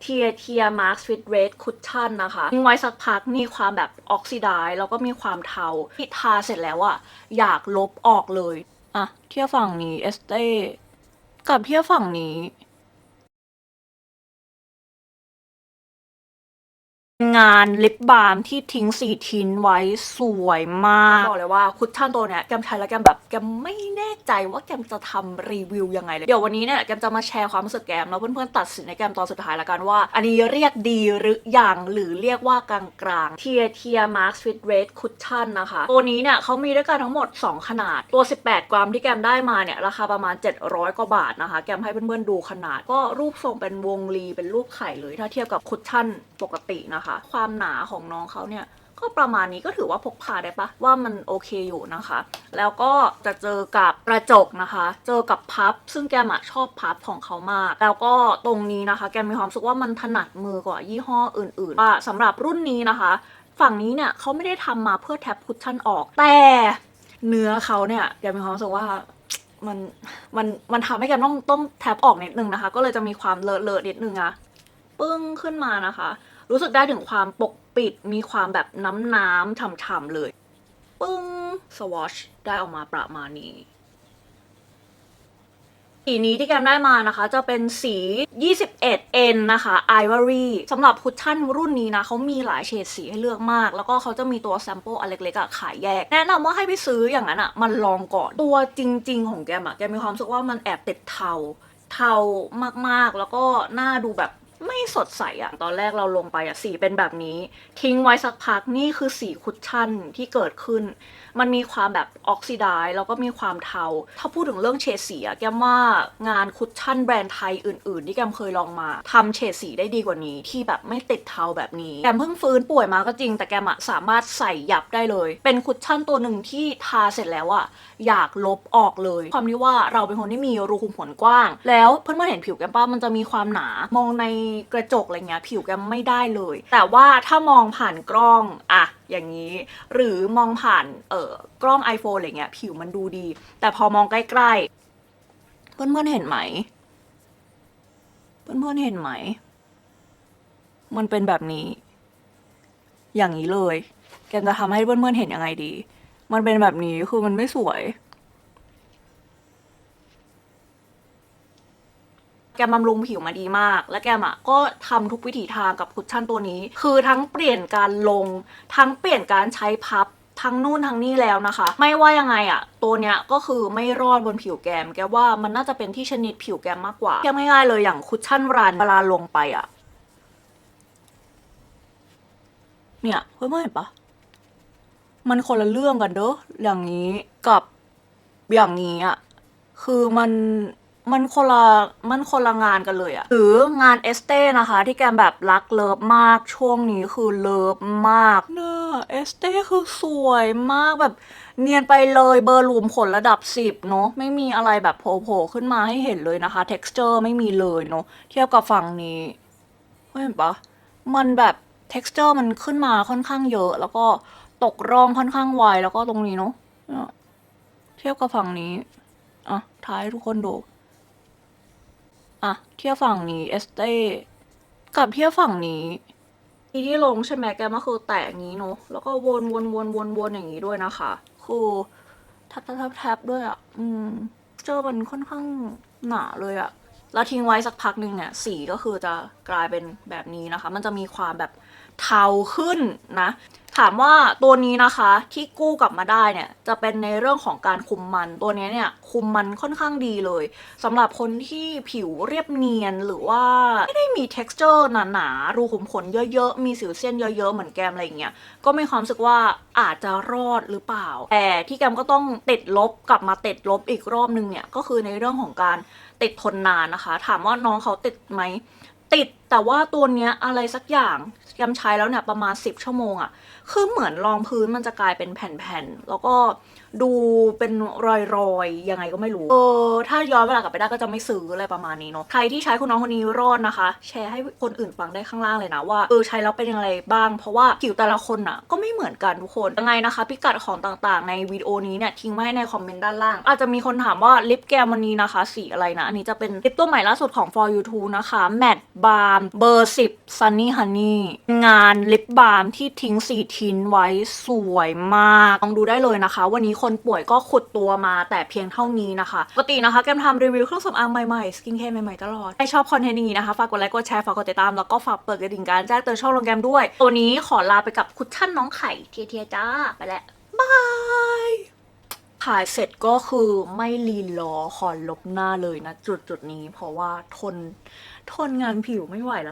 เทียเทียมาร์คสวิตเรดคุชชั่นนะคะทิ้งไว้สักพักมีความแบบออกซิไดซ์แล้วก็มีความเทาที่ทาเสร็จแล้วอะอยากลบออกเลยอะเทียบฝั่งนี้เอสเต้กับเทียบฝั่งนี้ งานลิปบาล์มที่ทิ้งสีทิ้นไว้สวยมากบอกเลยว่าคุชชั่นตัวเนี้ยแกมใช้แล้วแกมแบบแกมไม่แน่ใจว่าแกมจะทำรีวิวยังไงเลยเดี๋ยววันนี้เนี่ยแกมจะมาแชร์ความรู้สึกแกมแล้วเพื่อนๆตัดสินในแกมตอนสุดท้ายละกันว่า อันนี้เรียกดีหรืออย่างหรือเรียกว่ากลางๆเทียเทียมาร์คฟิตเรดคุชชั่นนะคะ ตัวนี้เนี่ยเขามีด้วยกันทั้งหมด 2 ขนาดตัว 18 กรัมที่แกมได้มาเนี่ยราคาประมาณ 700 กว่าบาทนะคะ แกมให้เพื่อนๆดูขนาด ก็รูปทรงเป็นวงรีเป็นรูปไข่เลยถ้าเทียบกับคุชชั่นปกตินะคะความหนาของน้องเขาเนี่ยก็ประมาณนี้ก็ถือว่าพกพาได้ปะว่ามันโอเคอยู่นะคะ แล้วก็จะเจอกับกระจกนะคะ เจอกับพับ ซึ่งแกมชอบพับของเขามาก แล้วก็ตรงนี้นะคะ แกมีความรู้สึกว่ามันถนัดมือกว่ายี่ห้ออื่นๆว่าสำหรับรุ่นนี้นะคะ ฝั่งนี้เนี่ยเขาไม่ได้ทำมาเพื่อแท็บคุชชั่นออก แต่เนื้อเขาเนี่ยแกมีความรู้สึกว่ามันมันมันทำให้แกมต้องต้องแท็บออกนิดนึงนะคะ ก็เลยจะมีความเลอะเลอะนิดนึงอะปึ้งขึ้นมานะคะ รู้สึกได้ถึงความปกปิด มีความแบบน้ำน้ำๆฉ่ำๆเลย ปึ้ง สวอชได้ออกมาประมาณนี้ สีนี้ที่แกมได้มานะคะ จะเป็นสี 21N นะคะ Ivory สำหรับคุชชั่นรุ่นนี้นะเขามีหลายเฉดสีให้เลือกมาก แล้วก็เขาจะมีตัวแซมเปิลอันเล็กๆอะขายแยก แนะนำว่าให้ไปซื้ออย่างนั้นอะมันลองก่อน ตัวจริง ๆ ของแกมอะแกมีความรู้สึกว่ามันแอบติดเทา เทามากๆ แล้วก็หน้าดูแบบ ไม่สดใสอะตอนแรกเราลงไปอะสีเป็นแบบนี้ ทิ้งไว้สักพักนี่คือสีคุชชั่นที่เกิดขึ้น มันมีความแบบออกซิไดซ์แล้วก็มีความเทา ถ้าพูดถึงเรื่องเฉดสีอะแกมว่างานคุชชั่นแบรนด์ไทยอื่น ๆ ที่แกมเคยลองมาทำเฉดสีได้ดีกว่านี้ ที่แบบไม่ติดเทาแบบนี้แกมเพิ่งฟื้นป่วยมาก็จริง แต่แกมอะสามารถใส่ยับได้เลย เป็นคุชชั่นตัวหนึ่งที่ทาเสร็จแล้วอะอยากลบออกเลย ความที่ว่าเราเป็นคนที่มีรูขุมขนกว้าง แล้วเพื่อนๆเห็นผิวแกมป้ามันจะมีความหนามองในกระจกอะไรเงี้ยผิวแกไม่ได้เลย แต่ว่าถ้ามองผ่านกล้องอะอย่างนี้ หรือมองผ่านเอ่อกล้อง iPhone อะไรเงี้ยผิวมันดูดี แต่พอมองใกล้ๆเพื่อนๆเห็นไหมเพื่อนๆเห็นไหม มันเป็นแบบนี้ อย่างนี้เลย แกจะทำให้เพื่อนๆเห็นยังไงดี มันเป็นแบบนี้คือมันไม่สวย กมบำรุงผิวมาดีมาก และแกมอะก็ทำทุกวิถีทางกับคุชชั่นตัวนี้ คือทั้งเปลี่ยนการลง ทั้งเปลี่ยนการใช้พับทั้งนู่นทั้งนี่แล้วนะคะ ไม่ว่ายังไงอะตัวเนี้ยก็คือไม่รอดบนผิวแกม แกว่ามันน่าจะเป็นที่ชนิดผิวแกมมากกว่าแกง่ายๆเลยอย่างคุชชั่นรันเวลาลงไปอะเนี่ยเพื่อนๆเห็นปะมันคนละเรื่องกันเด้ออย่างนี้กับอย่างนี้อะคือมัน มันคนละมันคนละงานกันเลยอะหรืองานเอสเต้นะคะ ที่แกมแบบรักเลิฟมากช่วงนี้คือเลิฟมากเนอะเอสเต้คือสวยมากแบบเนียนไปเลยเบอร์รูมขนระดับสิบเนาะไม่มีอะไรแบบโผล่ขึ้นมาให้เห็นเลยนะคะ texture ไม่มีเลยเนาะเทียบกับฝั่งนี้เห็นปะมันแบบ texture มันขึ้นมาค่อนข้างเยอะ แล้วก็ตกร่องค่อนข้างไวแล้วก็ตรงนี้เนาะเทียบกับฝั่งนี้อะท้ายทุกคนดู อะเที่ยบฝั่งนี้เอสเต้กับเที่ยบฝั่งนี้ทีที่ลงใช่ไหมแกมาคือแตะอย่างนี้เนาะแล้วก็วนวนวนวนวนอย่างนี้ด้วยนะคะ คือแทบแทบแทบแทบด้วยอะอืมเจอมันค่อนข้างหนาเลยอะแล้วทิ้งไว้สักพักหนึ่งเนี่ยสีก็คือจะกลายเป็นแบบนี้นะคะ มันจะมีความแบบเทาขึ้นนะ ถามว่าตัวนี้นะคะที่กู้กลับมาได้เนี่ยจะเป็นในเรื่องของการคุมมัน ตัวนี้เนี่ยคุมมันค่อนข้างดีเลยสำหรับคนที่ผิวเรียบเนียนหรือว่าไม่ได้มี texture หนาๆรูขุมขนเยอะๆ มีสิวเส้นเยอะๆ เหมือนแกมอะไรอย่างเงี้ยก็มีความรู้สึกว่าอาจจะรอดหรือเปล่า แต่ที่แกมก็ต้องติดลบกลับมาติดลบอีกรอบนึงเนี่ยก็คือในเรื่องของการติดทนนานนะคะ ถามว่าน้องเขาติดไหมติด แต่ว่าตัวเนี้ยอะไรสักอย่างแกมใช้แล้วเนี่ยประมาณ 10 ชั่วโมงอะคือเหมือนรองพื้นมันจะกลายเป็นแผ่นๆ แล้วก็ดูเป็นรอยๆ ยังไงก็ไม่รู้ เออ ถ้าย้อนเวลากลับไปได้ก็จะไม่ซื้ออะไรประมาณนี้เนาะ ใครที่ใช้คุณน้องคนนี้รอดนะคะ แชร์ให้คนอื่นฟังได้ข้างล่างเลยนะว่าเออใช้แล้วเป็นยังไงบ้าง เพราะว่าผิวแต่ละคนอะก็ไม่เหมือนกันทุกคน ยังไงนะคะ พิกัดของต่างๆ ในวิดีโอนี้เนี่ยทิ้งไว้ในคอมเมนต์ด้านล่าง อาจจะมีคนถามว่าลิปแกมวันนี้นะคะ สีอะไรนะ อันนี้จะเป็นลิปตัวใหม่ล่าสุดของ For You Too นะคะ Matte Balm มเบอร์ 10 Sunny Honey งานลิปบาล์มที่ทิ้งสีทิ้นไว้สวยมากลองดูได้เลยนะคะ วันนี้คนป่วยก็ขุดตัวมาแต่เพียงเท่านี้นะคะปกตินะคะแกมทำรีวิวเครื่องสำอางใหม่ๆ สกินแคร์ใหม่ๆ ตลอดใครชอบคอนเทนต์อย่างนี้นะคะ ฝากกดไลค์กดแชร์ฝากกดติดตามแล้วก็ฝากเปิดกระดิ่งการแจ้งเตือนช่องลงแกมด้วย ตัวนี้ขอลาไปกับคุชชั่นน้องไข่เทียๆจ้าไปแล้วบายถ่ายเสร็จก็คือไม่ลีนล้อขอลบหน้าเลยนะจุดจุดนี้เพราะว่าทน ทนงานผิวไม่ไหวแล้ว